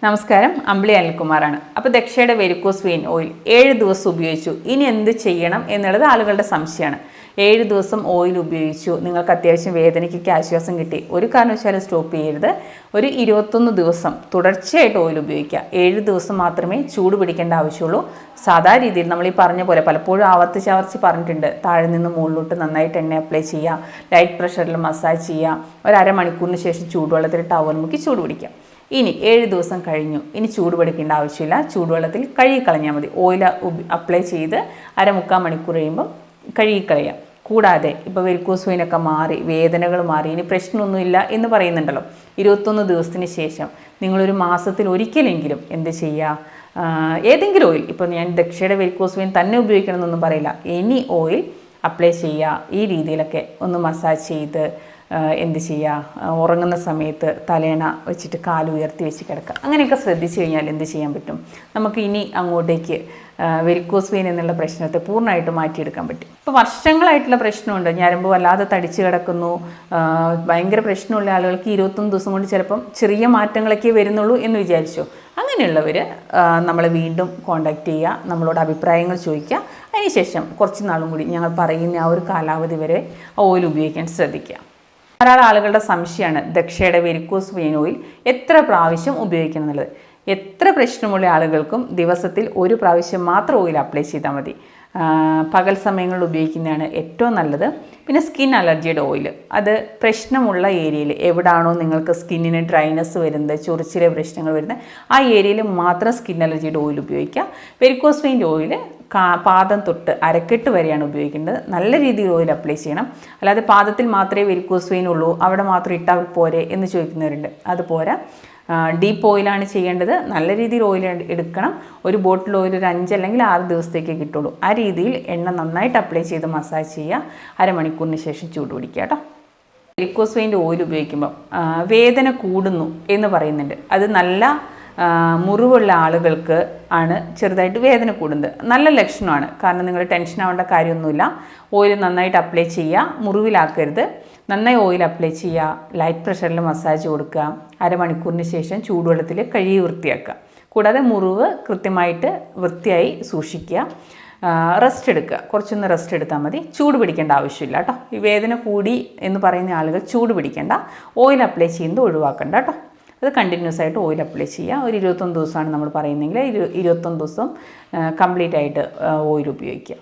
നമസ്കാരം. അമ്പിളി അനിൽകുമാറാണ്. അപ്പോൾ ദക്ഷയുടെ varicose vein oil ഏഴ് ദിവസം ഉപയോഗിച്ചു. ഇനി എന്ത് ചെയ്യണം എന്നുള്ളത് ആളുകളുടെ സംശയമാണ്. ഏഴ് ദിവസം ഓയിൽ ഉപയോഗിച്ചു. നിങ്ങൾക്ക് അത്യാവശ്യം വേദനയ്ക്കൊക്കെ ആശ്വാസം കിട്ടി. ഒരു കാരണവശാലും സ്റ്റോപ്പ് ചെയ്യരുത്. ഒരു ഇരുപത്തൊന്ന് ദിവസം തുടർച്ചയായിട്ട് ഓയിൽ ഉപയോഗിക്കുക. ഏഴ് ദിവസം മാത്രമേ ചൂട് പിടിക്കേണ്ട ആവശ്യമുള്ളൂ. സാധാ രീതിയിൽ നമ്മൾ ഈ പറഞ്ഞ പോലെ പലപ്പോഴും ആവർത്തിച്ച് ആവർത്തിച്ച് പറഞ്ഞിട്ടുണ്ട്. താഴെ നിന്ന് മുകളിലോട്ട് നന്നായിട്ട് എണ്ണ അപ്ലൈ ചെയ്യുക. ലൈറ്റ് പ്രഷറിൽ മസാജ് ചെയ്യുക. ഒരു അരമണിക്കൂറിന് ശേഷം ചൂടുവെള്ളത്തിൽ ടവൽ മുക്കി ചൂട് പിടിക്കാം ഇനി ഏഴ് ദിവസം കഴിഞ്ഞു. ഇനി ചൂട് പിടിക്കേണ്ട ആവശ്യമില്ല. ചൂടുവെള്ളത്തിൽ കഴുകിക്കളഞ്ഞാൽ മതി. ഓയിൽ അപ്ലൈ ചെയ്ത് അരമുക്കാൽ മണിക്കൂർ കഴിയുമ്പം കഴുകിക്കളയാം കൂടാതെ ഇപ്പോൾ വെരിക്കോസുവിനൊക്കെ മാറി വേദനകൾ മാറി ഇനി പ്രശ്നമൊന്നുമില്ല എന്ന് പറയുന്നുണ്ടല്ലോ. ഇരുപത്തൊന്ന് ദിവസത്തിന് ശേഷം നിങ്ങളൊരു മാസത്തിൽ ഒരിക്കലെങ്കിലും എന്ത് ചെയ്യുക? ഏതെങ്കിലും ഓയിൽ ഇപ്പോൾ ഞാൻ ദക്ഷയുടെ വെരിക്കോസുവിൻ തന്നെ ഉപയോഗിക്കണമെന്നൊന്നും പറയില്ല. എനി ഓയിൽ അപ്ലൈ ചെയ്യുക. ഈ രീതിയിലൊക്കെ ഒന്ന് മസാജ് ചെയ്ത് എന്ത് ചെയ്യുക ഉറങ്ങുന്ന സമയത്ത് തലേണ വെച്ചിട്ട് കാൽ ഉയർത്തി വെച്ച് കിടക്കുക അങ്ങനെയൊക്കെ ശ്രദ്ധിച്ചു കഴിഞ്ഞാൽ എന്ത് ചെയ്യാൻ പറ്റും? നമുക്ക് ഇനി അങ്ങോട്ടേക്ക് വെരിക്കോസ് വെയിൻ എന്നുള്ള പ്രശ്നത്തെ പൂർണമായിട്ട് മാറ്റിയെടുക്കാൻ പറ്റും. ഇപ്പോൾ വർഷങ്ങളായിട്ടുള്ള പ്രശ്നമുണ്ട്. ഞരമ്പ് വല്ലാതെ തടിച്ച് കിടക്കുന്നു. ഭയങ്കര പ്രശ്നമുള്ള ആളുകൾക്ക് ഇരുപത്തൊന്ന് ദിവസം കൊണ്ട് ചിലപ്പം ചെറിയ മാറ്റങ്ങളൊക്കെ വരുന്നുള്ളൂ എന്ന് വിചാരിച്ചു. അങ്ങനെയുള്ളവർ നമ്മളെ വീണ്ടും കോണ്ടാക്ട് ചെയ്യുക നമ്മളോട് അഭിപ്രായങ്ങൾ ചോദിക്കുക. അതിനുശേഷം കുറച്ച് നാളും കൂടി ഞങ്ങൾ പറയുന്ന ആ ഒരു കാലാവധി വരെ ഓയിൽ ഉപയോഗിക്കാൻ ശ്രദ്ധിക്കുക. ധാരാളം ആളുകളുടെ സംശയമാണ് ദക്ഷയുടെ വെരിക്കോസ് ഓയിൽ എത്ര പ്രാവശ്യം ഉപയോഗിക്കണം എന്നുള്ളത് എത്ര പ്രശ്നമുള്ള ആളുകൾക്കും ദിവസത്തിൽ ഒരു പ്രാവശ്യം മാത്രം ഓയിൽ അപ്ലൈ ചെയ്താൽ മതി. പകൽ സമയങ്ങളിൽ ഉപയോഗിക്കുന്നതാണ് ഏറ്റവും നല്ലത്. പിന്നെ സ്കിൻ അലർജിയുടെ ഓയിൽ അത് പ്രശ്നമുള്ള ഏരിയയിൽ എവിടാണോ നിങ്ങൾക്ക് സ്കിന്നിന് ഡ്രൈനസ് വരുന്നത് ചൊറിച്ചിലെ പ്രശ്നങ്ങൾ വരുന്നത് ആ ഏരിയയിൽ മാത്രം സ്കിൻ അലർജിയുടെ ഓയിൽ ഉപയോഗിക്കുക. വെരിക്കോസ് ഓയിൽ കാ പാദം തൊട്ട് അരക്കെട്ട് വരെയാണ് ഉപയോഗിക്കേണ്ടത്. നല്ല രീതിയിൽ ഓയിൽ അപ്ലൈ ചെയ്യണം. അല്ലാതെ പാദത്തിൽ മാത്രമേ വെരിക്കോസ് ഉള്ളൂ അവിടെ മാത്രം ഇട്ടാൽ പോരെ എന്ന് ചോദിക്കുന്നവരുണ്ട്. അതുപോരാ ഡീപ്പ് ഓയിലാണ് ചെയ്യേണ്ടത്. നല്ല രീതിയിൽ ഓയിൽ എടുക്കണം. ഒരു ബോട്ടിൽ ഓയിൽ ഒരു അഞ്ച് അല്ലെങ്കിൽ ആറ് ദിവസത്തേക്ക് കിട്ടുള്ളൂ. ആ രീതിയിൽ എണ്ണ നന്നായിട്ട് അപ്ലൈ ചെയ്ത് മസാജ് ചെയ്യുക. അരമണിക്കൂറിന് ശേഷം ചൂട് പിടിക്കുക കേട്ടോ. വെരിക്കോസ് വെയിന്റെ ഓയിൽ ഉപയോഗിക്കുമ്പോൾ ആ, വേദന കൂടുന്നു എന്ന് പറയുന്നുണ്ട്. അത് നല്ല മുറിവുള്ള ആളുകൾക്ക് ആണ് ചെറുതായിട്ട് വേദന കൂടുന്നത്. നല്ല ലക്ഷണമാണ്. കാരണം നിങ്ങൾ ടെൻഷൻ ആവേണ്ട കാര്യമൊന്നുമില്ല. ഓയിൽ നന്നായിട്ട് അപ്ലൈ ചെയ്യുക. മുറിവിലാക്കരുത്. നന്നായി ഓയിൽ അപ്ലൈ ചെയ്യുക ലൈറ്റ് പ്രഷറിൽ മസാജ് കൊടുക്കുക അരമണിക്കൂറിന് ശേഷം ചൂടുവെള്ളത്തിൽ കഴുകി വൃത്തിയാക്കുക. കൂടാതെ മുറിവ് കൃത്യമായിട്ട് വൃത്തിയായി സൂക്ഷിക്കുക. റെസ്റ്റ് എടുക്കുക. കുറച്ചൊന്ന് റെസ്റ്റ് എടുത്താൽ മതി. ചൂട് പിടിക്കേണ്ട ആവശ്യമില്ല കേട്ടോ ഈ വേദന കൂടി എന്ന് പറയുന്ന ആളുകൾ ചൂട് പിടിക്കേണ്ട. ഓയിൽ അപ്ലൈ ചെയ്യുന്നത് ഒഴിവാക്കണ്ട കേട്ടോ അത് കണ്ടിന്യൂസ് ആയിട്ട് ഓയിൽ അപ്ലൈ ചെയ്യുക. ഒരു ഇരുപത്തൊന്ന് ദിവസമാണ് നമ്മൾ പറയുന്നതെങ്കിൽ ഇരു ഇരുപത്തൊന്ന് ദിവസം കംപ്ലീറ്റ് ആയിട്ട് ഓയിൽ ഉപയോഗിക്കുക.